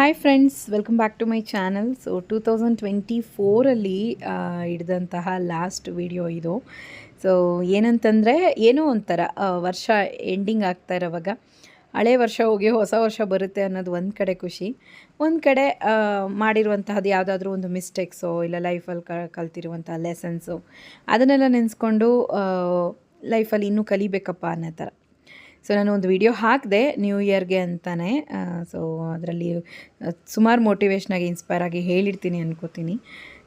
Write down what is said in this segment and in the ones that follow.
Hi friends welcome back to my channel so two thousand twenty ಫೋರಲ್ಲಿ ಹಿಡಿದಂತಹ last video ಇದು. So ಏನಂತಂದರೆ, ಏನೋ ಒಂಥರ ವರ್ಷ ಎಂಡಿಂಗ್ ಆಗ್ತಾ ಇರೋವಾಗ, ಹಳೆ ವರ್ಷ ಹೋಗಿ ಹೊಸ ವರ್ಷ ಬರುತ್ತೆ ಅನ್ನೋದು ಒಂದು ಕಡೆ ಖುಷಿ. ಒಂದು ಕಡೆ ಮಾಡಿರುವಂತಹದ್ದು ಯಾವುದಾದ್ರೂ ಒಂದು ಮಿಸ್ಟೇಕ್ಸೋ ಇಲ್ಲ ಲೈಫಲ್ಲಿ ಕ ಕಲ್ತಿರುವಂಥ ಲೆಸನ್ಸು ಅದನ್ನೆಲ್ಲ ನೆನೆಸ್ಕೊಂಡು ಲೈಫಲ್ಲಿ ಇನ್ನೂ ಕಲಿಬೇಕಪ್ಪ ಅನ್ನೋ ಥರ. ಸೊ ನಾನು ಒಂದು ವಿಡಿಯೋ ಹಾಕಿದೆ ನ್ಯೂ ಇಯರ್ಗೆ ಅಂತಲೇ ಸೊ ಅದರಲ್ಲಿ ಸುಮಾರು ಮೋಟಿವೇಶ್ನಾಗಿ ಇನ್ಸ್ಪೈರ್ ಆಗಿ ಹೇಳಿರ್ತೀನಿ ಅನ್ಕೋತೀನಿ.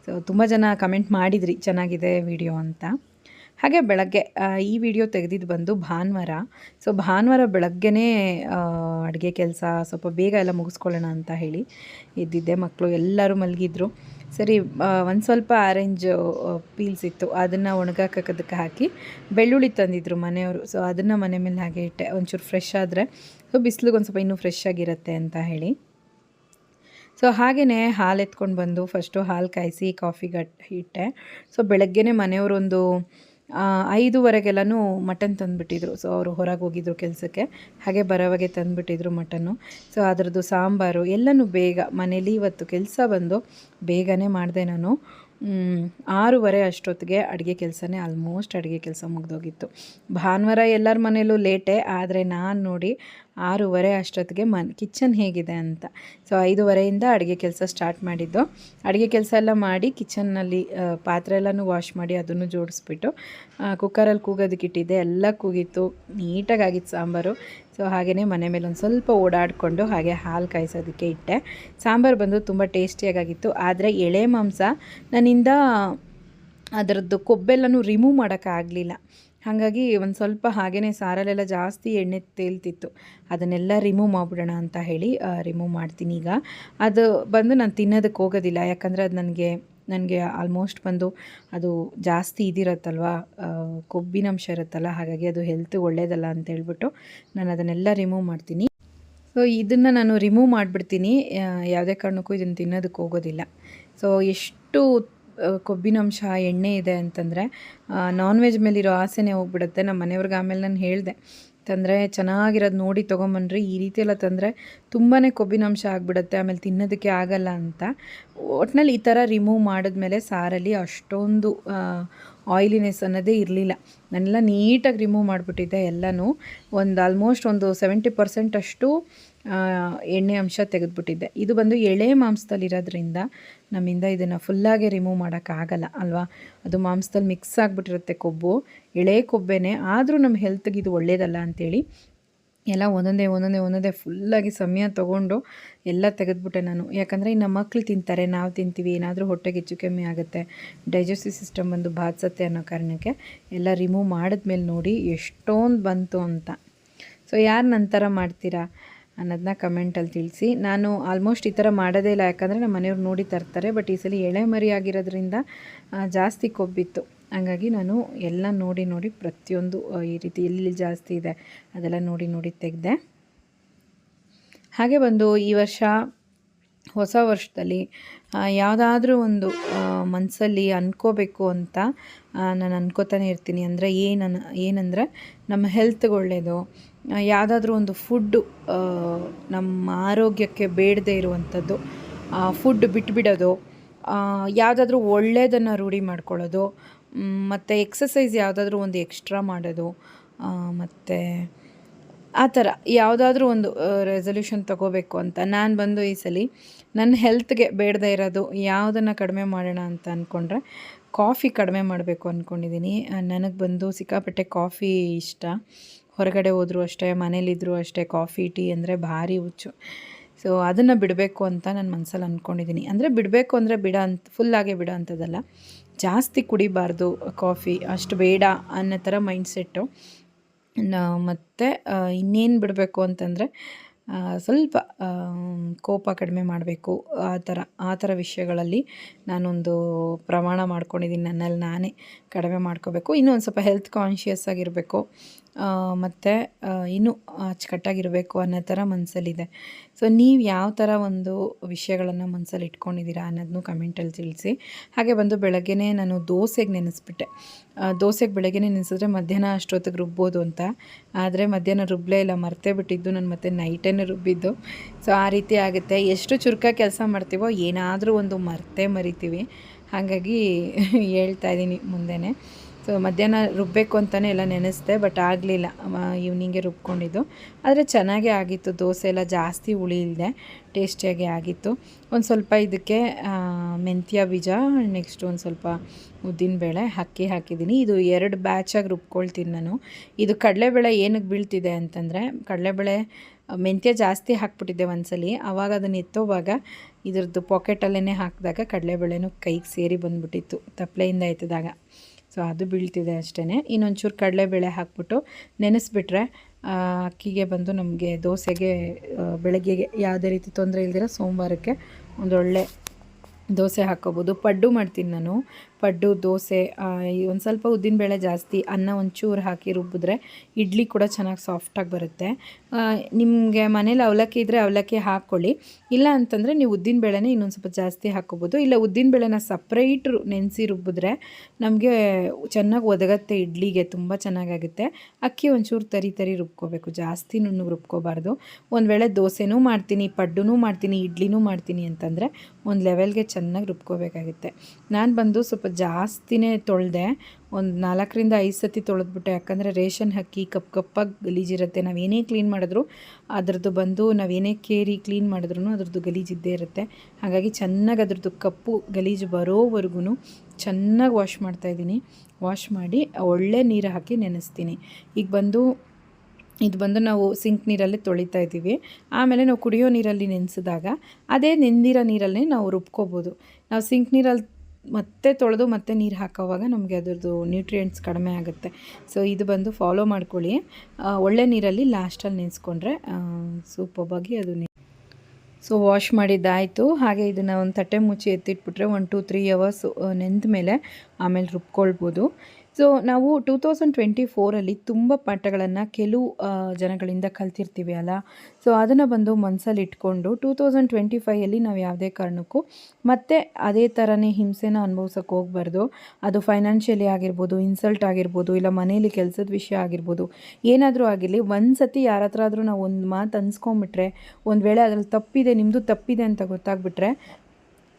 ಸೊ ತುಂಬ ಜನ ಕಮೆಂಟ್ ಮಾಡಿದ್ರಿ, ಚೆನ್ನಾಗಿದೆ ವಿಡಿಯೋ ಅಂತ. ಹಾಗೆ ಬೆಳಗ್ಗೆ ಈ ವಿಡಿಯೋ ತೆಗೆದಿದ್ದು ಬಂದು ಭಾನುವಾರ. ಸೊ ಭಾನುವಾರ ಬೆಳಗ್ಗೆನೇ ಅಡುಗೆ ಕೆಲಸ ಸ್ವಲ್ಪ ಬೇಗ ಎಲ್ಲ ಮುಗಿಸ್ಕೊಳ್ಳೋಣ ಅಂತ ಹೇಳಿ ಇದ್ದಿದ್ದೆ ಮಕ್ಕಳು ಎಲ್ಲರೂ ಮಲಗಿದ್ರು. ಸರಿ ಒಂದು ಸ್ವಲ್ಪ ಆರೆಂಜ್ ಪೀಲ್ಸ್ ಇತ್ತು. ಅದನ್ನು ಒಣಗಾಕೋದಕ್ಕೆ ಹಾಕಿ ಬೆಳ್ಳುಳ್ಳಿ ತಂದಿದ್ರು ಮನೆಯವರು. ಸೊ ಅದನ್ನು ಮನೆ ಮೇಲೆ ಹಾಗೆ ಇಟ್ಟೆ. ಒಂಚೂರು ಫ್ರೆಶ್ ಆದರೆ, ಸೊ, ಬಿಸಿಲಿಗೆ ಒಂದು ಸ್ವಲ್ಪ ಇನ್ನೂ ಫ್ರೆಶ್ ಆಗಿರುತ್ತೆ ಅಂತ ಹೇಳಿ. ಸೊ ಹಾಗೆಯೇ ಹಾಲು ಎತ್ಕೊಂಡು ಬಂದು ಫಸ್ಟು ಹಾಲು ಕಾಯಿಸಿ ಕಾಫಿ ಗಟ್, ಇಟ್ಟೆ. ಸೊ ಬೆಳಗ್ಗೆನೇ ಮನೆಯವರೊಂದು ಐದುವರೆಗೆಲ್ಲನೂ ಮಟನ್ ತಂದುಬಿಟ್ಟಿದ್ರು. ಸೊ ಅವರು ಹೊರಗೆ ಹೋಗಿದ್ರು ಕೆಲಸಕ್ಕೆ. ಹಾಗೆ ಬರೋವಾಗೆ ತಂದುಬಿಟ್ಟಿದ್ರು ಮಟನ್ನು. ಸೊ ಅದರದ್ದು ಸಾಂಬಾರು ಎಲ್ಲನೂ ಬೇಗ, ಮನೇಲಿ ಇವತ್ತು ಕೆಲಸ ಬಂದು ಬೇಗನೆ ಮಾಡಿದೆ ನಾನು. ಆರೂವರೆ ಅಷ್ಟೊತ್ತಿಗೆ ಅಡುಗೆ ಕೆಲಸನೇ ಆಲ್ಮೋಸ್ಟ್ ಅಡುಗೆ ಕೆಲಸ ಮುಗ್ದೋಗಿತ್ತು. ಭಾನುವಾರ ಎಲ್ಲರ ಮನೇಲೂ ಲೇಟೇ ಆದರೆ ನಾನು ನೋಡಿ ಆರೂವರೆ ಅಷ್ಟೊತ್ತಿಗೆ ಮನ್, ಕಿಚನ್ ಹೇಗಿದೆ ಅಂತ. ಸೊ ಐದೂವರೆಯಿಂದ ಅಡುಗೆ ಕೆಲಸ ಸ್ಟಾರ್ಟ್ ಮಾಡಿದ್ದು. ಅಡುಗೆ ಕೆಲಸ ಎಲ್ಲ ಮಾಡಿ ಕಿಚನ್ನಲ್ಲಿ ಪಾತ್ರೆ ಎಲ್ಲನೂ ವಾಶ್ ಮಾಡಿ ಅದನ್ನು ಜೋಡಿಸ್ಬಿಟ್ಟು ಕುಕ್ಕರಲ್ಲಿ ಕೂಗೋದಕ್ಕೆ ಇಟ್ಟಿದ್ದೆ. ಎಲ್ಲ ಕೂಗಿತ್ತು. ನೀಟಾಗಿ ಆಗಿತ್ತು ಸಾಂಬಾರು. ಸೊ ಹಾಗೆಯೇ ಮನೆ ಮೇಲೆ ಒಂದು ಸ್ವಲ್ಪ ಓಡಾಡಿಕೊಂಡು ಹಾಗೆ ಹಾಲು ಕಾಯಿಸೋದಕ್ಕೆ ಇಟ್ಟೆ. ಸಾಂಬಾರು ಬಂದು ತುಂಬ ಟೇಸ್ಟಿಯಾಗಿತ್ತು ಆದರೆ ಎಳೆ ಮಾಂಸ ನನ್ನಿಂದ ಅದರದ್ದು ಕೊಬ್ಬೆಲ್ಲನೂ ರಿಮೂವ್ ಮಾಡೋಕ್ಕಾಗಲಿಲ್ಲ. ಹಾಗಾಗಿ ಒಂದು ಸ್ವಲ್ಪ ಹಾಗೆಯೇ ಸಾರಲ್ಲೆಲ್ಲ ಜಾಸ್ತಿ ಎಣ್ಣೆ ತೇಲ್ತಿತ್ತು. ಅದನ್ನೆಲ್ಲ ರಿಮೂವ್ ಮಾಡಿಬಿಡೋಣ ಅಂತ ಹೇಳಿ ರಿಮೂವ್ ಮಾಡ್ತೀನಿ ಈಗ. ಅದು ಬಂದು ನಾನು ತಿನ್ನೋದಕ್ಕೆ ಹೋಗೋದಿಲ್ಲ, ಯಾಕಂದರೆ ಅದು ನನಗೆ ನನಗೆ ಆಲ್ಮೋಸ್ಟ್ ಬಂದು ಅದು ಜಾಸ್ತಿ ಇದಿರತ್ತಲ್ವ ಕೊಬ್ಬಿನಂಶ ಇರುತ್ತಲ್ಲ, ಹಾಗಾಗಿ ಅದು ಹೆಲ್ತ್ ಒಳ್ಳೇದಲ್ಲ ಅಂತ ಹೇಳ್ಬಿಟ್ಟು ನಾನು ಅದನ್ನೆಲ್ಲ ರಿಮೂವ್ ಮಾಡ್ತೀನಿ. ಸೊ ಇದನ್ನು ನಾನು ರಿಮೂವ್ ಮಾಡಿಬಿಡ್ತೀನಿ ಯಾವುದೇ ಕಾರಣಕ್ಕೂ ಇದನ್ನು ತಿನ್ನೋದಕ್ಕೆ ಹೋಗೋದಿಲ್ಲ. ಸೊ ಎಷ್ಟು ಕೊಬ್ಬಿನಂಶ ಎಣ್ಣೆ ಇದೆ ಅಂತಂದರೆ ನಾನ್ ವೆಜ್ ಮೇಲಿರೋ ಆಸೆನೇ ಹೋಗ್ಬಿಡುತ್ತೆ. ನಮ್ಮ ಮನೆಯವ್ರಿಗೆ ಆಮೇಲೆ ನಾನು ಹೇಳಿದೆ, ತಂದರೆ ಚೆನ್ನಾಗಿರೋದು ನೋಡಿ ತೊಗೊಂಬನ್ರಿ. ಈ ರೀತಿ ಎಲ್ಲ ತಂದರೆ ತುಂಬಾ ಕೊಬ್ಬಿನಂಶ ಆಗಿಬಿಡುತ್ತೆ, ಆಮೇಲೆ ತಿನ್ನೋದಕ್ಕೆ ಆಗಲ್ಲ ಅಂತ. ಒಟ್ನಲ್ಲಿ ಈ ಥರ ರಿಮೂವ್ ಮಾಡಿದ್ಮೇಲೆ ಸಾರಲ್ಲಿ ಅಷ್ಟೊಂದು ಆಯಿಲಿನೆಸ್ ಅನ್ನೋದೇ ಇರಲಿಲ್ಲ. ನಾನೆಲ್ಲ ನೀಟಾಗಿ ರಿಮೂವ್ ಮಾಡಿಬಿಟ್ಟಿದ್ದೆ ಎಲ್ಲನೂ. ಒಂದು ಆಲ್ಮೋಸ್ಟ್ ಒಂದು ಸೆವೆಂಟಿ ಪರ್ಸೆಂಟ್ ಅಷ್ಟು ಎಣ್ಣೆ ಅಂಶ ತೆಗೆದುಬಿಟ್ಟಿದ್ದೆ. ಇದು ಬಂದು ಎಳೆ ಮಾಂಸದಲ್ಲಿರೋದ್ರಿಂದ ನಮ್ಮಿಂದ ಇದನ್ನು ಫುಲ್ಲಾಗಿ ರಿಮೂವ್ ಮಾಡೋಕ್ಕಾಗಲ್ಲ, ಅಲ್ವಾ? ಅದು ಮಾಂಸದಲ್ಲಿ ಮಿಕ್ಸ್ ಆಗಿಬಿಟ್ಟಿರುತ್ತೆ ಕೊಬ್ಬು. ಎಳೆ ಕೊಬ್ಬೆನೇ, ಆದರೂ ನಮ್ಮ ಹೆಲ್ತ್ಗೆ ಇದು ಒಳ್ಳೆಯದಲ್ಲ ಅಂಥೇಳಿ ಎಲ್ಲ ಒಂದೊಂದೇ ಒಂದೊಂದೇ ಒಂದೊಂದೇ ಫುಲ್ಲಾಗಿ ಸಮಯ ತೊಗೊಂಡು ಎಲ್ಲ ತೆಗೆದ್ಬಿಟ್ಟೆ ನಾನು. ಯಾಕಂದರೆ ಇನ್ನು ಮಕ್ಕಳು ತಿಂತಾರೆ, ನಾವು ತಿಂತೀವಿ, ಏನಾದರೂ ಹೊಟ್ಟೆಗೆ ಹೆಚ್ಚು ಕಮ್ಮಿ ಆಗುತ್ತೆ. ಡೈಜೆಸ್ಟಿವ್ ಸಿಸ್ಟಮ್ ಬಂದು ಬಾಧಿಸುತ್ತೆ ಅನ್ನೋ ಕಾರಣಕ್ಕೆ ಎಲ್ಲ ರಿಮೂವ್ ಮಾಡಿದ್ಮೇಲೆ ನೋಡಿ ಎಷ್ಟೊಂದು ಬಂತು ಅಂತ. ಸೊ ಯಾರು ನಂತರ ಮಾಡ್ತೀರಾ? ಅನ್ನೋದನ್ನ ಕಮೆಂಟಲ್ಲಿ ತಿಳಿಸಿ. ನಾನು ಆಲ್ಮೋಸ್ಟ್ ಈ ಥರ ಮಾಡೋದೇ ಇಲ್ಲ, ಯಾಕಂದರೆ ನಮ್ಮ ಮನೆಯವ್ರು ನೋಡಿ ತರ್ತಾರೆ ಬಟ್ ಈ ಸಲ ಎಳೆ ಮರಿ ಆಗಿರೋದ್ರಿಂದ ಜಾಸ್ತಿ ಕೊಬ್ಬಿತ್ತು. ಹಾಗಾಗಿ ನಾನು ಎಲ್ಲ ನೋಡಿ ನೋಡಿ ಪ್ರತಿಯೊಂದು ಈ ರೀತಿ ಎಲ್ಲಿ ಜಾಸ್ತಿ ಇದೆ ಅದೆಲ್ಲ ನೋಡಿ ನೋಡಿ ತೆಗೆದೆ. ಹಾಗೆ ಬಂದು ಈ ವರ್ಷ ಹೊಸ ವರ್ಷದಲ್ಲಿ ಯಾವುದಾದ್ರೂ ಒಂದು ಮನಸ್ಸಲ್ಲಿ ಅನ್ಕೋಬೇಕು ಅಂತ ನಾನು ಅನ್ಕೋತಾನೆ ಇರ್ತೀನಿ. ಅಂದರೆ ಏನನ್ನ ಏನಂದರೆ ನಮ್ಮ ಹೆಲ್ತ್ಗೆ ಒಳ್ಳೆಯದು ಯಾವುದಾದ್ರೂ ಒಂದು ಫುಡ್ಡು ನಮ್ಮ ಆರೋಗ್ಯಕ್ಕೆ ಬೇಡದೇ ಇರುವಂಥದ್ದು ಫುಡ್ ಬಿಟ್ಬಿಡೋದು ಯಾವುದಾದ್ರೂ ಒಳ್ಳೆಯದನ್ನು ರೂಢಿ ಮಾಡ್ಕೊಳ್ಳೋದು ಮತ್ತು ಎಕ್ಸಸೈಸ್ ಯಾವುದಾದ್ರೂ ಒಂದು ಎಕ್ಸ್ಟ್ರಾ ಮಾಡೋದು ಮತ್ತು ಆ ಥರ ಯಾವುದಾದ್ರೂ ಒಂದು ರೆಸೊಲ್ಯೂಷನ್ ತೊಗೋಬೇಕು ಅಂತ ನಾನು ಬಂದು ಈ ಸಲ ನನ್ನ ಹೆಲ್ತ್ಗೆ ಬೇಡದೇ ಇರೋದು ಯಾವುದನ್ನು ಕಡಿಮೆ ಮಾಡೋಣ ಅಂತ ಅಂದ್ಕೊಂಡ್ರೆ ಕಾಫಿ ಕಡಿಮೆ ಮಾಡಬೇಕು ಅಂದ್ಕೊಂಡಿದ್ದೀನಿ ನನಗೆ ಬಂದು ಸಿಕ್ಕಾಪಟ್ಟೆ ಕಾಫಿ ಇಷ್ಟ. ಹೊರಗಡೆ ಹೋದರೂ ಅಷ್ಟೇ ಮನೇಲಿದ್ದರೂ ಅಷ್ಟೇ, ಕಾಫಿ, ಟೀ ಅಂದರೆ ಭಾರಿ ಹುಚ್ಚು. ಸೊ ಅದನ್ನು ಬಿಡಬೇಕು ಅಂತ ನಾನು ಮನಸ್ಸಲ್ಲಿ ಅಂದ್ಕೊಂಡಿದ್ದೀನಿ ಅಂದರೆ ಬಿಡಬೇಕು ಅಂದರೆ ಬಿಡ ಅಂತ ಫುಲ್ಲಾಗೆ ಬಿಡೋ ಅಂಥದ್ದಲ್ಲ ಜಾಸ್ತಿ ಕುಡಿಬಾರ್ದು ಕಾಫಿ, ಅಷ್ಟು ಬೇಡ ಅನ್ನೋ ಥರ ಮೈಂಡ್ಸೆಟ್ಟು ಮತ್ತು ಇನ್ನೇನು ಬಿಡಬೇಕು ಅಂತಂದರೆ ಸ್ವಲ್ಪ ಕೋಪ ಕಡಿಮೆ ಮಾಡಬೇಕು ಆ ಥರ ಆ ಥರ ವಿಷಯಗಳಲ್ಲಿ ನಾನೊಂದು ಪ್ರಮಾಣ ಮಾಡ್ಕೊಂಡಿದ್ದೀನಿ ನನ್ನಲ್ಲಿ ನಾನೇ ಕಡಿಮೆ ಮಾಡ್ಕೋಬೇಕು. ಇನ್ನೊಂದು ಸ್ವಲ್ಪ ಹೆಲ್ತ್ ಕಾನ್ಷಿಯಸ್ ಆಗಿರಬೇಕು. ಮತ್ತು ಇನ್ನೂ ಅಚ್ಚುಕಟ್ಟಾಗಿರಬೇಕು ಅನ್ನೋ ಥರ ಮನಸ್ಸಲ್ಲಿದೆ ಸೊ ನೀವು ಯಾವ ಥರ ಒಂದು ವಿಷಯಗಳನ್ನು ಮನಸ್ಸಲ್ಲಿ ಇಟ್ಕೊಂಡಿದ್ದೀರಾ ಅನ್ನೋದನ್ನು ಕಮೆಂಟಲ್ಲಿ ತಿಳಿಸಿ. ಹಾಗೆ ಬಂದು ಬೆಳಗ್ಗೆ ನಾನು ದೋಸೆಗೆ ನೆನೆಸ್ಬಿಟ್ಟೆ. ದೋಸೆಗೆ ಬೆಳಗ್ಗೆ ನೆನೆಸಿದ್ರೆ ಮಧ್ಯಾಹ್ನ ಅಷ್ಟೊತ್ತಿಗೆ ರುಬ್ಬೋದು ಅಂತ. ಆದರೆ ಮಧ್ಯಾಹ್ನ ರುಬ್ಬಲೇ ಇಲ್ಲ, ಮರ್ತೇ ಬಿಟ್ಟಿದ್ದು, ನಾನು ಮತ್ತೆ ನೈಟೇ ರುಬ್ಬಿದ್ದು. ಸೊ ಆ ರೀತಿ ಆಗುತ್ತೆ. ಎಷ್ಟು ಚುರುಕಾಗಿ ಕೆಲಸ ಮಾಡ್ತೀವೋ ಏನಾದರೂ ಒಂದು ಮರ್ತೇ ಮರಿತೀವಿ. ಹಾಗಾಗಿ ಹೇಳ್ತಾ ಇದ್ದೀನಿ ಮುಂದೆನೇ. ಸೊ ಮಧ್ಯಾಹ್ನ ರುಬ್ಬಬೇಕು ಅಂತಲೇ ಎಲ್ಲ ನೆನೆಸ್ದೆ ಬಟ್ ಆಗಲಿಲ್ಲ. ಈವ್ನಿಂಗೆ ರುಬ್ಕೊಂಡಿದ್ದು. ಆದರೆ ಚೆನ್ನಾಗೇ ಆಗಿತ್ತು. ದೋಸೆ ಎಲ್ಲ ಜಾಸ್ತಿ ಹುಳಿ ಇಲ್ಲದೆ ಟೇಸ್ಟಿಯಾಗಿ ಆಗಿತ್ತು. ಒಂದು ಸ್ವಲ್ಪ ಇದಕ್ಕೆ ಮೆಂತ್ಯ ಬೀಜ ನೆಕ್ಸ್ಟ್ ಒಂದು ಸ್ವಲ್ಪ ಉದ್ದಿನಬೇಳೆ ಅಕ್ಕಿ ಹಾಕಿದ್ದೀನಿ. ಇದು ಎರಡು ಬ್ಯಾಚಾಗಿ ರುಬ್ಕೊಳ್ತೀನಿ ನಾನು. ಇದು ಕಡಲೆಬೇಳೆ ಏನಕ್ಕೆ ಬೀಳ್ತಿದೆ ಅಂತಂದರೆ, ಕಡಲೆಬೇಳೆ, ಮೆಂತ್ಯ ಜಾಸ್ತಿ ಹಾಕ್ಬಿಟ್ಟಿದ್ದೆ ಒಂದ್ಸಲಿ. ಆವಾಗ ಅದನ್ನು ಎತ್ತೋವಾಗ ಇದ್ರದ್ದು ಪಾಕೆಟಲ್ಲೇ ಹಾಕಿದಾಗ ಕಡಲೆಬೇಳೆನೂ ಕೈಗೆ ಸೇರಿ ಬಂದುಬಿಟ್ಟಿತ್ತು. ತಪ್ಪಲೆಯಿಂದ ಎತ್ತಿದಾಗ. ಸೊ ಅದು ಬೀಳ್ತಿದೆ ಅಷ್ಟೇ ಇನ್ನೊಂಚೂರು ಕಡಲೆಬೇಳೆ ಹಾಕ್ಬಿಟ್ಟು ನೆನೆಸ್ಬಿಟ್ರೆ ಅಕ್ಕಿಗೆ ಬಂದು ನಮಗೆ ದೋಸೆಗೆ ಬೆಳಗ್ಗೆಗೆ ಯಾವುದೇ ರೀತಿ ತೊಂದರೆ ಇಲ್ದಿರ ಸೋಮವಾರಕ್ಕೆ ಒಂದೊಳ್ಳೆ ದೋಸೆ ಹಾಕ್ಕೋಬೋದು ಪಡ್ಡು ಮಾಡ್ತೀನಿ ನಾನು. ಪಡ್ಡು, ದೋಸೆ ಒಂದು ಸ್ವಲ್ಪ ಉದ್ದಿನಬೇಳೆ ಜಾಸ್ತಿ, ಅನ್ನ ಒಂಚೂರು ಹಾಕಿ ರುಬ್ಬಿದ್ರೆ ಇಡ್ಲಿ ಕೂಡ ಚೆನ್ನಾಗಿ ಸಾಫ್ಟಾಗಿ ಬರುತ್ತೆ. ನಿಮಗೆ ಮನೇಲಿ ಅವಲಕ್ಕಿ ಇದ್ದರೆ ಅವಲಕ್ಕಿ ಹಾಕ್ಕೊಳ್ಳಿ ಇಲ್ಲ ಅಂತಂದರೆ ನೀವು ಉದ್ದಿನಬೇಳೆನೇ ಇನ್ನೊಂದು ಸ್ವಲ್ಪ ಜಾಸ್ತಿ ಹಾಕ್ಕೋಬೋದು. ಇಲ್ಲ ಉದ್ದಿನಬೇಳೆನ ಸಪ್ರೇಟ್ ನೆನೆಸಿ ರುಬ್ಬಿದ್ರೆ ನಮಗೆ ಚೆನ್ನಾಗಿ ಒದಗತ್ತೆ ಇಡ್ಲಿಗೆ, ತುಂಬ ಚೆನ್ನಾಗಾಗುತ್ತೆ. ಅಕ್ಕಿ ಒಂಚೂರು ತರಿ ತರಿ ರುಬ್ಕೋಬೇಕು, ಜಾಸ್ತಿ ನುಣ್ಣಗೆ ರುಬ್ಕೋಬಾರ್ದು. ಒಂದು ವೇಳೆ ದೋಸೆನೂ ಮಾಡ್ತೀನಿ, ಪಡ್ಡುನೂ ಮಾಡ್ತೀನಿ, ಇಡ್ಲಿನೂ ಮಾಡ್ತೀನಿ ಅಂತಂದರೆ ಒಂದು ಲೆವೆಲ್ಗೆ ಚೆನ್ನಾಗಿ ರುಬ್ಕೋಬೇಕಾಗುತ್ತೆ. ನಾನು ಬಂದು ಸ್ವಲ್ಪ ಜಾಸ್ತಿನೇ ತೊಳೆದೆ, ಒಂದು ನಾಲ್ಕರಿಂದ ಐದು ಸತಿ ತೊಳೆದ್ಬಿಟ್ಟೆ. ಯಾಕಂದರೆ ರೇಷನ್ ಹಕ್ಕಿ ಕಪ್ ಕಪ್ಪಾಗಿ ಗಲೀಜಿರುತ್ತೆ. ನಾವೇನೇ ಕ್ಲೀನ್ ಮಾಡಿದ್ರು ಅದರದ್ದು ಬಂದು ನಾವೇನೇ ಕೇರಿ ಕ್ಲೀನ್ ಮಾಡಿದ್ರು ಅದ್ರದ್ದು ಗಲೀಜಿದ್ದೇ ಇರುತ್ತೆ. ಹಾಗಾಗಿ ಚೆನ್ನಾಗಿ ಅದ್ರದ್ದು ಕಪ್ಪು ಗಲೀಜು ಬರೋವರೆಗೂ ಚೆನ್ನಾಗಿ ವಾಶ್ ಮಾಡ್ತಾಯಿದ್ದೀನಿ ವಾಶ್ ಮಾಡಿ ಒಳ್ಳೆ ನೀರು ಹಾಕಿ ನೆನೆಸ್ತೀನಿ. ಈಗ ಬಂದು, ಇದು ಬಂದು ನಾವು ಸಿಂಕ್ ನೀರಲ್ಲೇ ತೊಳಿತಾ ಇದ್ದೀವಿ. ಆಮೇಲೆ ನಾವು ಕುಡಿಯೋ ನೀರಲ್ಲಿ ನೆನೆಸಿದಾಗ, ಅದೇ ನೆಂದಿರೋ ನೀರಲ್ಲೇ ನಾವು ರುಬ್ಕೋಬೋದು. ನಾವು ಸಿಂಕ್ ನೀರಲ್ಲಿ ಮತ್ತೆ ತೊಳೆದು ಮತ್ತೆ ನೀರು ಹಾಕೋವಾಗ ನಮಗೆ ಅದರದ್ದು ನ್ಯೂಟ್ರಿಯೆಂಟ್ಸ್ ಕಡಿಮೆ ಆಗುತ್ತೆ. ಸೊ ಇದು ಬಂದು ಫಾಲೋ ಮಾಡ್ಕೊಳ್ಳಿ. ಒಳ್ಳೆ ನೀರಲ್ಲಿ ಲಾಸ್ಟಲ್ಲಿ ನೆನೆಸ್ಕೊಂಡ್ರೆ ಸೂಪರ್ಬಾಗಿ ಅದು ಸೊ ವಾಶ್ ಮಾಡಿದ್ದಾಯಿತು. ಹಾಗೆ ಇದನ್ನು ಒಂದು ತಟ್ಟೆ ಮುಚ್ಚಿ ಎತ್ತಿಟ್ಬಿಟ್ರೆ ಒನ್ ಟು ತ್ರೀ ಅವರ್ಸ್ ನೆಂದ ಮೇಲೆ ಆಮೇಲೆ ರುಬ್ಕೊಳ್ಬೋದು. ಸೊ ನಾವು ಟೂ ತೌಸಂಡ್ ಟ್ವೆಂಟಿ ಫೋರಲ್ಲಿ ತುಂಬ ಪಾಠಗಳನ್ನು ಕೆಲವು ಜನಗಳಿಂದ ಕಲ್ತಿರ್ತೀವಿ ಅಲ್ಲ? ಸೊ ಅದನ್ನು ಬಂದು ಮನಸ್ಸಲ್ಲಿ ಇಟ್ಕೊಂಡು ಟೂ ತೌಸಂಡ್ ಟ್ವೆಂಟಿ ಫೈಯಲ್ಲಿ ನಾವು ಯಾವುದೇ ಕಾರಣಕ್ಕೂ ಮತ್ತೆ ಅದೇ ಥರನೇ ಹಿಂಸೆನ ಅನುಭವಿಸೋಕೆ ಹೋಗ್ಬಾರ್ದು. ಅದು ಫೈನಾನ್ಷಿಯಲಿ ಆಗಿರ್ಬೋದು ಇನ್ಸಲ್ಟ್ ಆಗಿರ್ಬೋದು, ಇಲ್ಲ ಮನೆಯಲ್ಲಿ ಕೆಲಸದ ವಿಷಯ ಆಗಿರ್ಬೋದು, ಏನಾದರೂ ಆಗಿರಲಿ ಒಂದು ಸತಿ ಯಾರ ಹತ್ರ ಆದರೂ ನಾವು ಒಂದು ಮಾತು ಅನ್ಸ್ಕೊಂಬಿಟ್ರೆ, ಒಂದು ವೇಳೆ ಅದರಲ್ಲಿ ತಪ್ಪಿದೆ ನಿಮ್ಮದು ತಪ್ಪಿದೆ ಅಂತ ಗೊತ್ತಾಗ್ಬಿಟ್ರೆ,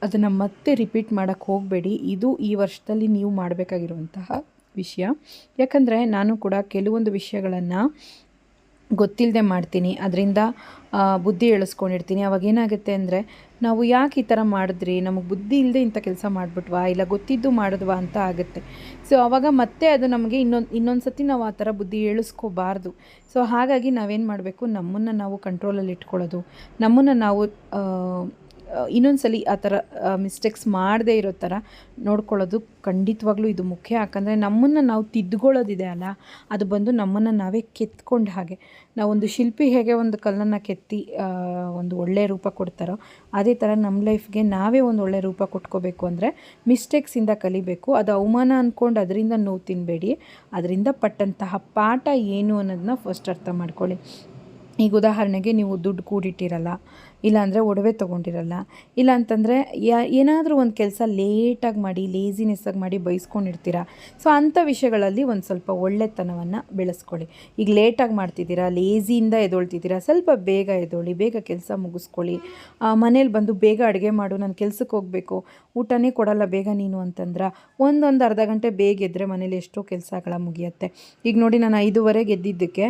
ಅದನ್ನು ಮತ್ತೆ ರಿಪೀಟ್ ಮಾಡೋಕ್ಕೆ ಹೋಗಬೇಡಿ. ಇದು ಈ ವರ್ಷದಲ್ಲಿ ನೀವು ಮಾಡಬೇಕಾಗಿರುವಂತಹ ವಿಷಯ. ಯಾಕಂದರೆ ನಾನು ಕೂಡ ಕೆಲವೊಂದು ವಿಷಯಗಳನ್ನು ಗೊತ್ತಿಲ್ಲದೆ ಮಾಡ್ತೀನಿ. ಅದರಿಂದ ಬುದ್ಧಿ ಎಳಿಸ್ಕೊಂಡಿರ್ತೀನಿ. ಅವಾಗ ಏನಾಗುತ್ತೆ ಅಂದರೆ, ನಾವು ಯಾಕೆ ಈ ಥರ ಮಾಡಿದ್ರಿ? ನಮಗೆ ಬುದ್ಧಿ ಇಲ್ಲದೆ ಇಂಥ ಕೆಲಸ ಮಾಡಿಬಿಟ್ವಾ? ಇಲ್ಲ ಗೊತ್ತಿದ್ದು ಮಾಡಿದ್ವಾ ಅಂತ ಆಗುತ್ತೆ. ಸೊ ಆವಾಗ ಮತ್ತೆ ಅದು ನಮಗೆ ಇನ್ನೊಂದು ಇನ್ನೊಂದು ಸತಿ ನಾವು ಆ ಥರ ಬುದ್ಧಿ ಏಳಿಸ್ಕೋಬಾರ್ದು ಸೊ ಹಾಗಾಗಿ ನಾವೇನು ಮಾಡಬೇಕು? ನಮ್ಮನ್ನು ನಾವು ಕಂಟ್ರೋಲಲ್ಲಿ ಇಟ್ಕೊಳ್ಳೋದು ನಮ್ಮನ್ನು ನಾವು ಇನ್ನೊಂದು ಸಲ ಆ ಥರ ಮಿಸ್ಟೇಕ್ಸ್ ಮಾಡದೇ ಇರೋ ಥರ ನೋಡ್ಕೊಳ್ಳೋದು ಖಂಡಿತವಾಗ್ಲೂ ಇದು ಮುಖ್ಯ. ಯಾಕಂದರೆ ನಮ್ಮನ್ನು ನಾವು ತಿದ್ದುಕೊಳ್ಳೋದಿದೆ ಅಲ್ಲ, ಅದು ಬಂದು ನಮ್ಮನ್ನು ನಾವೇ ಕೆತ್ಕೊಂಡು ಹಾಗೆ. ನಾವೊಂದು ಶಿಲ್ಪಿ ಹೇಗೆ ಒಂದು ಕಲ್ಲನ್ನು ಕೆತ್ತಿ ಒಂದು ಒಳ್ಳೆಯ ರೂಪ ಕೊಡ್ತಾರೋ, ಅದೇ ಥರ ನಮ್ಮ ಲೈಫ್ಗೆ ನಾವೇ ಒಂದು ಒಳ್ಳೆಯ ರೂಪ ಕೊಟ್ಕೋಬೇಕು ಅಂದರೆ ಮಿಸ್ಟೇಕ್ಸಿಂದ ಕಲಿಬೇಕು. ಅದು ಅವಮಾನ ಅಂದ್ಕೊಂಡು ಅದರಿಂದ ನೋವು ತಿನ್ನಬೇಡಿ ಅದರಿಂದ ಪಟ್ಟಂತಹ ಪಾಠ ಏನು ಅನ್ನೋದನ್ನ ಫಸ್ಟ್ ಅರ್ಥ ಮಾಡ್ಕೊಳ್ಳಿ. ಈಗ ಉದಾಹರಣೆಗೆ ನೀವು ದುಡ್ಡು ಕೂಡಿಟ್ಟಿರಲ್ಲ ಇಲ್ಲಾಂದರೆ ಒಡವೆ ತೊಗೊಂಡಿರಲ್ಲ. ಇಲ್ಲ ಅಂತಂದರೆ ಏನಾದರೂ ಒಂದು ಕೆಲಸ ಲೇಟಾಗಿ ಮಾಡಿ ಲೇಸಿನೆಸ್ಸಾಗಿ ಮಾಡಿ ಬೈಸ್ಕೊಂಡಿರ್ತೀರ. ಸೊ ಅಂಥ ವಿಷಯಗಳಲ್ಲಿ ಒಂದು ಸ್ವಲ್ಪ ಒಳ್ಳೆತನವನ್ನು ಬೆಳೆಸ್ಕೊಳ್ಳಿ. ಈಗ ಲೇಟಾಗಿ ಮಾಡ್ತಿದ್ದೀರಾ ಲೇಸಿಯಿಂದ ಎದೊಳ್ತಿದ್ದೀರಾ, ಸ್ವಲ್ಪ ಬೇಗ ಎದೊಳ್ಳಿ ಬೇಗ ಕೆಲಸ ಮುಗಿಸ್ಕೊಳ್ಳಿ. ಮನೇಲಿ ಬಂದು ಬೇಗ ಅಡುಗೆ ಮಾಡು, ನಾನು ಕೆಲಸಕ್ಕೆ ಹೋಗಬೇಕು, ಊಟನೇ ಕೊಡಲ್ಲ ಬೇಗ ನೀನು ಅಂತಂದ್ರೆ ಒಂದೊಂದು ಅರ್ಧ ಗಂಟೆ ಬೇಗ ಎದ್ದರೆ ಮನೇಲಿ ಎಷ್ಟೋ ಕೆಲಸಗಳ ಮುಗಿಯುತ್ತೆ. ಈಗ ನೋಡಿ ನಾನು ಐದುವರೆಗೆ ಎದ್ದಿದ್ದಕ್ಕೆ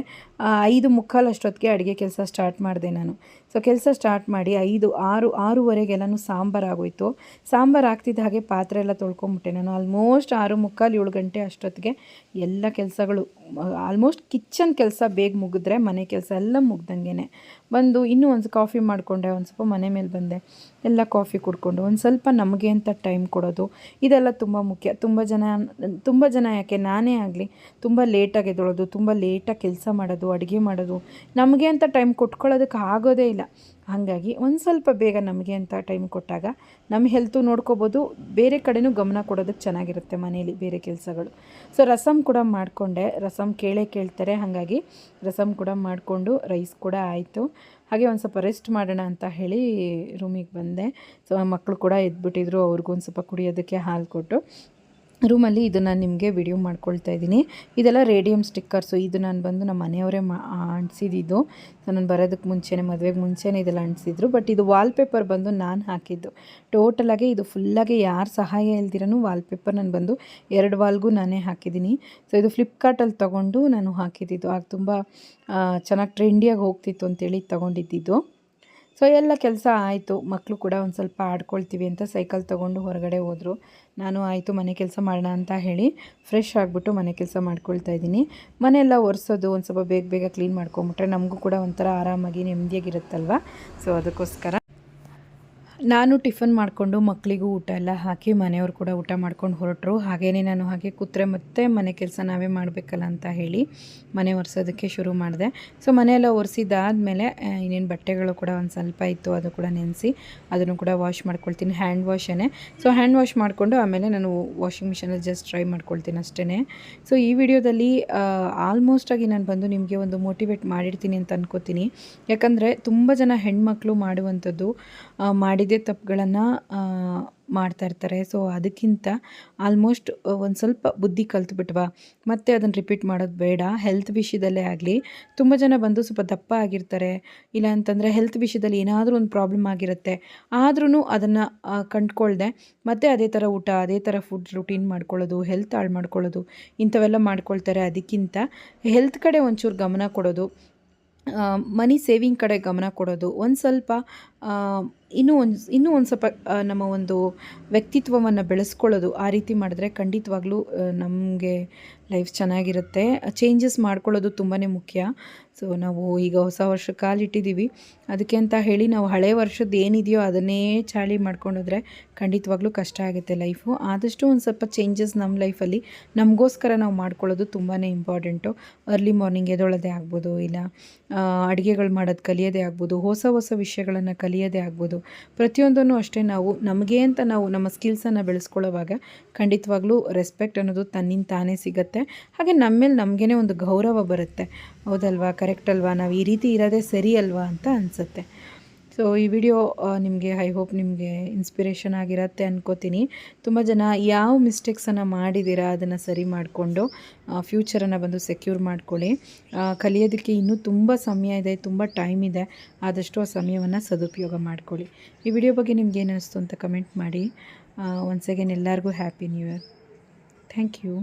ಐದು ಮುಕ್ಕಾಲು ಅಷ್ಟೊತ್ತಿಗೆ ಅಡುಗೆ ಕೆಲಸ ಸ್ಟಾರ್ಟ್ ಮಾಡಿದೆ ನಾನು. ಸೊ ಕೆಲಸ ಸ್ಟಾರ್ಟ್ ಮಾಡಿ ಐದು, ಆರು ಆರೂವರೆಗೆಲ್ಲನೂ ಸಾಂಬಾರು ಆಗೋಯ್ತು. ಸಾಂಬಾರು ಆಗ್ತಿದ್ದ ಹಾಗೆ ಪಾತ್ರೆ ಎಲ್ಲ ತೊಳ್ಕೊಂಬಿಟ್ಟೆ ನಾನು. ಆಲ್ಮೋಸ್ಟ್ ಆರು ಮುಕ್ಕಾಲು ಏಳು ಗಂಟೆ ಅಷ್ಟೊತ್ತಿಗೆ ಎಲ್ಲ ಕೆಲಸಗಳು ಆಲ್ಮೋಸ್ಟ್ ಕಿಚನ್ ಕೆಲಸ ಬೇಗ ಮುಗಿದ್ರೆ ಮನೆ ಕೆಲಸ ಎಲ್ಲ ಮುಗ್ದಂಗೆ ಬಂದು ಇನ್ನೂ ಒಂದು ಕಾಫಿ ಮಾಡಿಕೊಂಡೆ, ಒಂದು ಸ್ವಲ್ಪ ಮನೆ ಮೇಲೆ ಬಂದೆ. ಎಲ್ಲ ಕಾಫಿ ಕುಡ್ಕೊಂಡು, ಒಂದು ಸ್ವಲ್ಪ ನಮಗೆ ಅಂತ ಟೈಮ್ ಕೊಡೋದು, ಇದೆಲ್ಲ ತುಂಬ ಮುಖ್ಯ. ತುಂಬ ಜನ ತುಂಬ ಜನ ಯಾಕೆ ನಾನೇ ಆಗಲಿ, ತುಂಬ ಲೇಟಾಗಿ ಎದ್ದೊಳೋದು, ತುಂಬ ಲೇಟಾಗಿ ಕೆಲಸ ಮಾಡೋದು, ಅಡುಗೆ ಮಾಡೋದು, ನಮಗೆ ಅಂತ ಟೈಮ್ ಕೊಟ್ಕೊಳ್ಳೋದಕ್ಕೆ ಆಗೋದೇ ಇಲ್ಲ. ಹಾಗಾಗಿ ಒಂದು ಸ್ವಲ್ಪ ಬೇಗ ನಮಗೆ ಅಂತ ಟೈಮ್ ಕೊಟ್ಟಾಗ ನಮ್ಮ ಹೆಲ್ತು ನೋಡ್ಕೋಬೋದು. ಬೇರೆ ಕಡೆನೂ ಗಮನ ಕೊಡೋದಕ್ಕೆ ಚೆನ್ನಾಗಿರುತ್ತೆ ಮನೇಲಿ ಬೇರೆ ಕೆಲಸಗಳು. ಸೊ ರಸಮ್ ಕೂಡ ಮಾಡಿಕೊಂಡೆ. ರಸಮ್ ಕೇಳೇ ಕೇಳ್ತಾರೆ. ಹಾಗಾಗಿ ರಸಮ್ ಕೂಡ ಮಾಡಿಕೊಂಡು ರೈಸ್ ಕೂಡ ಆಯಿತು. ಹಾಗೆ ಒಂದು ಸ್ವಲ್ಪ ರೆಸ್ಟ್ ಮಾಡೋಣ ಅಂತ ಹೇಳಿ ರೂಮಿಗೆ ಬಂದೆ. ಸೊ ಮಕ್ಕಳು ಕೂಡ ಎದ್ಬಿಟ್ಟಿದ್ರು. ಅವ್ರಿಗೂ ಒಂದು ಸ್ವಲ್ಪ ಕುಡಿಯೋದಕ್ಕೆ ಹಾಲು ಕೊಟ್ಟು. ರೂಮಲ್ಲಿ ಇದು ನಾನು ನಿಮಗೆ ವಿಡಿಯೋ ಮಾಡ್ಕೊಳ್ತಾ ಇದ್ದೀನಿ. ಇದೆಲ್ಲ ರೇಡಿಯಮ್ ಸ್ಟಿಕ್ಕರ್ಸು. ಇದು ನಾನು ಬಂದು ನಮ್ಮ ಮನೆಯವರೇ ಮಾ ಅಂಟಿಸಿದ್ದು ಸೊ, ನಾನು ಬರೋದಕ್ಕೆ ಮುಂಚೆನೇ, ಮದುವೆಗೆ ಮುಂಚೆನೇ ಇದೆಲ್ಲ ಅಂಟಿಸಿದ್ರು. ಬಟ್ ಇದು ವಾಲ್ಪೇಪರ್ ಬಂದು ನಾನು ಹಾಕಿದ್ದು. ಟೋಟಲಾಗಿ ಇದು ಫುಲ್ಲಾಗಿ ಯಾರ ಸಹಾಯ ಇಲ್ದಿರೋ ವಾಲ್ಪೇಪರ್ ನಾನು ಬಂದು ಎರಡು ವಾಲ್ಗೂ ನಾನೇ ಹಾಕಿದ್ದೀನಿ. ಸೊ ಇದು ಫ್ಲಿಪ್ಕಾರ್ಟಲ್ಲಿ ತೊಗೊಂಡು ನಾನು ಹಾಕಿದ್ದಿದ್ದು. ಆಗ ತುಂಬ ಚೆನ್ನಾಗಿ ಟ್ರೆಂಡಿಯಾಗಿ ಹೋಗ್ತಿತ್ತು ಅಂತೇಳಿ ತೊಗೊಂಡಿದ್ದಿದ್ದು. ಸೊ ಎಲ್ಲ ಕೆಲಸ ಆಯಿತು. ಮಕ್ಕಳು ಕೂಡ ಒಂದು ಸ್ವಲ್ಪ ಆಡ್ಕೊಳ್ತೀವಿ ಅಂತ ಸೈಕಲ್ ತೊಗೊಂಡು ಹೊರಗಡೆ ಹೋದರು. ನಾನು ಆಯಿತು, ಮನೆ ಕೆಲಸ ಮಾಡೋಣ ಅಂತ ಹೇಳಿ ಫ್ರೆಶ್ ಆಗಿಬಿಟ್ಟು ಮನೆ ಕೆಲಸ ಮಾಡ್ಕೊಳ್ತಾ ಇದ್ದೀನಿ. ಮನೆಯೆಲ್ಲ ಒರೆಸೋದು, ಒಂದು ಸ್ವಲ್ಪ ಬೇಗ ಬೇಗ ಕ್ಲೀನ್ ಮಾಡ್ಕೊಂಬಿಟ್ರೆ ನಮಗೂ ಕೂಡ ಒಂಥರ ಆರಾಮಾಗಿ ನೆಮ್ಮದಿಯಾಗಿರುತ್ತಲ್ವ ಸೊ ಅದಕ್ಕೋಸ್ಕರ ನಾನು ಟಿಫನ್ ಮಾಡಿಕೊಂಡು ಮಕ್ಕಳಿಗೂ ಊಟ ಎಲ್ಲ ಹಾಕಿ ಮನೆಯವರು ಕೂಡ ಊಟ ಮಾಡ್ಕೊಂಡು ಹೊರಟರು. ಹಾಗೆಯೇ ನಾನು ಹಾಗೆ ಕೂತ್ರೆ ಮತ್ತೆ ಮನೆ ಕೆಲಸ ನಾವೇ ಮಾಡಬೇಕಲ್ಲ ಅಂತ ಹೇಳಿ ಮನೆ ಒರೆಸೋದಕ್ಕೆ ಶುರು ಮಾಡಿದೆ. ಸೊ ಮನೆಯೆಲ್ಲ ಒರೆಸಿದಾದ್ಮೇಲೆ ಇನ್ನೇನು ಬಟ್ಟೆಗಳು ಕೂಡ ಒಂದು ಸ್ವಲ್ಪ ಇತ್ತು, ಅದು ಕೂಡ ನೆನೆಸಿ ಅದನ್ನು ಕೂಡ ವಾಶ್ ಮಾಡ್ಕೊಳ್ತೀನಿ ಹ್ಯಾಂಡ್ ವಾಶೇ ಸೊ ಹ್ಯಾಂಡ್ ವಾಶ್ ಮಾಡಿಕೊಂಡು ಆಮೇಲೆ ನಾನು ವಾಷಿಂಗ್ ಮಿಷಿನಲ್ಲಿ ಜಸ್ಟ್ ಟ್ರೈ ಮಾಡ್ಕೊಳ್ತೀನಿ ಅಷ್ಟೇ ಸೊ ಈ ವಿಡಿಯೋದಲ್ಲಿ ಆಲ್ಮೋಸ್ಟಾಗಿ ನಾನು ಬಂದು ನಿಮಗೆ ಒಂದು ಮೋಟಿವೇಟ್ ಮಾಡಿರ್ತೀನಿ ಅಂತ ಅನ್ಕೋತೀನಿ. ಯಾಕಂದರೆ ತುಂಬ ಜನ ಹೆಣ್ಮಕ್ಳು ಮಾಡುವಂಥದ್ದು ಮಾಡಿದ ಇದೇ ತಪ್ಪುಗಳನ್ನು ಮಾಡ್ತಾ ಇರ್ತಾರೆ. ಸೊ ಅದಕ್ಕಿಂತ ಆಲ್ಮೋಸ್ಟ್ ಒಂದು ಸ್ವಲ್ಪ ಬುದ್ಧಿ ಕಲ್ತ್ಬಿಟ್ವಾ. ಮತ್ತೆ ಅದನ್ನು ರಿಪೀಟ್ ಮಾಡೋದು ಬೇಡ. ಹೆಲ್ತ್ ವಿಷಯದಲ್ಲೇ ಆಗಲಿ, ತುಂಬ ಜನ ಬಂದು ಸ್ವಲ್ಪ ದಪ್ಪ ಆಗಿರ್ತಾರೆ ಇಲ್ಲ ಅಂತಂದರೆ ಹೆಲ್ತ್ ವಿಷಯದಲ್ಲಿ ಏನಾದರೂ ಒಂದು ಪ್ರಾಬ್ಲಮ್ ಆಗಿರುತ್ತೆ. ಆದ್ರೂ ಅದನ್ನು ಕಂಡ್ಕೊಳ್ದೆ. ಮತ್ತೆ ಅದೇ ಥರ ಊಟ, ಅದೇ ಥರ ಫುಡ್ ರುಟೀನ್ ಮಾಡ್ಕೊಳ್ಳೋದು ಹೆಲ್ತ್ ಹಾಳು ಮಾಡ್ಕೊಳ್ಳೋದು, ಇಂಥವೆಲ್ಲ ಮಾಡ್ಕೊಳ್ತಾರೆ. ಅದಕ್ಕಿಂತ ಹೆಲ್ತ್ ಕಡೆ ಒಂಚೂರು ಗಮನ ಕೊಡೋದು ಮನಿ ಸೇವಿಂಗ್ ಕಡೆ ಗಮನ ಕೊಡೋದು. ಒಂದು ಸ್ವಲ್ಪ ಇನ್ನೂ ಒಂದು ಇನ್ನೂ ಒಂದು ಸ್ವಲ್ಪ ನಮ್ಮ ಒಂದು ವ್ಯಕ್ತಿತ್ವವನ್ನು ಬೆಳೆಸ್ಕೊಳ್ಳೋದು ಆ ರೀತಿ ಮಾಡಿದ್ರೆ ಖಂಡಿತವಾಗ್ಲೂ ನಮಗೆ ಲೈಫ್ ಚೆನ್ನಾಗಿರುತ್ತೆ. ಚೇಂಜಸ್ ಮಾಡ್ಕೊಳ್ಳೋದು ತುಂಬಾ ಮುಖ್ಯ. ಸೊ ನಾವು ಈಗ ಹೊಸ ವರ್ಷ ಕಾಲಿಟ್ಟಿದ್ದೀವಿ ಅದಕ್ಕೆ ಅಂತ ಹೇಳಿ ನಾವು ಹಳೆ ವರ್ಷದ ಏನಿದೆಯೋ ಅದನ್ನೇ ಚಾಳಿ ಮಾಡ್ಕೊಂಡೋದ್ರೆ ಖಂಡಿತವಾಗ್ಲೂ ಕಷ್ಟ ಆಗುತ್ತೆ ಲೈಫು ಆದಷ್ಟು ಒಂದು ಸ್ವಲ್ಪ ಚೇಂಜಸ್ ನಮ್ಮ ಲೈಫಲ್ಲಿ ನಮಗೋಸ್ಕರ ನಾವು ಮಾಡ್ಕೊಳ್ಳೋದು ತುಂಬಾ ಇಂಪಾರ್ಟೆಂಟು ಅರ್ಲಿ ಮಾರ್ನಿಂಗ್ ಎದೊಳೋದೇ ಆಗ್ಬೋದು, ಇಲ್ಲ ಅಡುಗೆಗಳು ಮಾಡೋದು ಕಲಿಯೋದೇ ಆಗ್ಬೋದು, ಹೊಸ ಹೊಸ ವಿಷಯಗಳನ್ನು ಕಲಿಯೋದೇ ಆಗ್ಬೋದು. ಪ್ರತಿಯೊಂದನ್ನು ಅಷ್ಟೇ ನಾವು ನಮಗೆ ಅಂತ ನಾವು ನಮ್ಮ ಸ್ಕಿಲ್ಸನ್ನು ಬೆಳೆಸ್ಕೊಳ್ಳೋವಾಗ ಖಂಡಿತವಾಗ್ಲೂ ರೆಸ್ಪೆಕ್ಟ್ ಅನ್ನೋದು ತನ್ನಿಂದ ತಾನೇ ಸಿಗುತ್ತೆ. ಹಾಗೆ ನಮ್ಮ ಮೇಲೆ ನಮಗೇ ಒಂದು ಗೌರವ ಬರುತ್ತೆ. ಹೌದಲ್ವಾ? ಕರೆಕ್ಟ್ ಅಲ್ವಾ? ನಾವು ಈ ರೀತಿ ಇರೋದೇ ಸರಿ ಅಲ್ವಾ ಅಂತ ಅನಿಸುತ್ತೆ. ಸೊ ಈ ವಿಡಿಯೋ ನಿಮಗೆ ಐ ಹೋಪ್ ನಿಮಗೆ ಇನ್ಸ್ಪಿರೇಷನ್ ಆಗಿರತ್ತೆ ಅನ್ಕೋತೀನಿ. ತುಂಬ ಜನ ಯಾವ ಮಿಸ್ಟೇಕ್ಸನ್ನು ಮಾಡಿದ್ದೀರಾ ಅದನ್ನು ಸರಿ ಮಾಡಿಕೊಂಡು ಫ್ಯೂಚರನ್ನು ಬಂದು ಸೆಕ್ಯೂರ್ ಮಾಡ್ಕೊಳ್ಳಿ. ಕಲಿಯೋದಕ್ಕೆ ಇನ್ನೂ ತುಂಬ ಸಮಯ ಇದೆ, ತುಂಬ ಟೈಮ್ ಇದೆ. ಆದಷ್ಟು ಆ ಸಮಯವನ್ನು ಸದುಪಯೋಗ ಮಾಡ್ಕೊಳ್ಳಿ. ಈ ವಿಡಿಯೋ ಬಗ್ಗೆ ನಿಮ್ಗೆ ಏನು ಅನಿಸ್ತು ಅಂತ ಕಮೆಂಟ್ ಮಾಡಿ. ಒನ್ಸ್ ಅಗೇನ್ ಎಲ್ಲರಿಗೂ happy new year thank you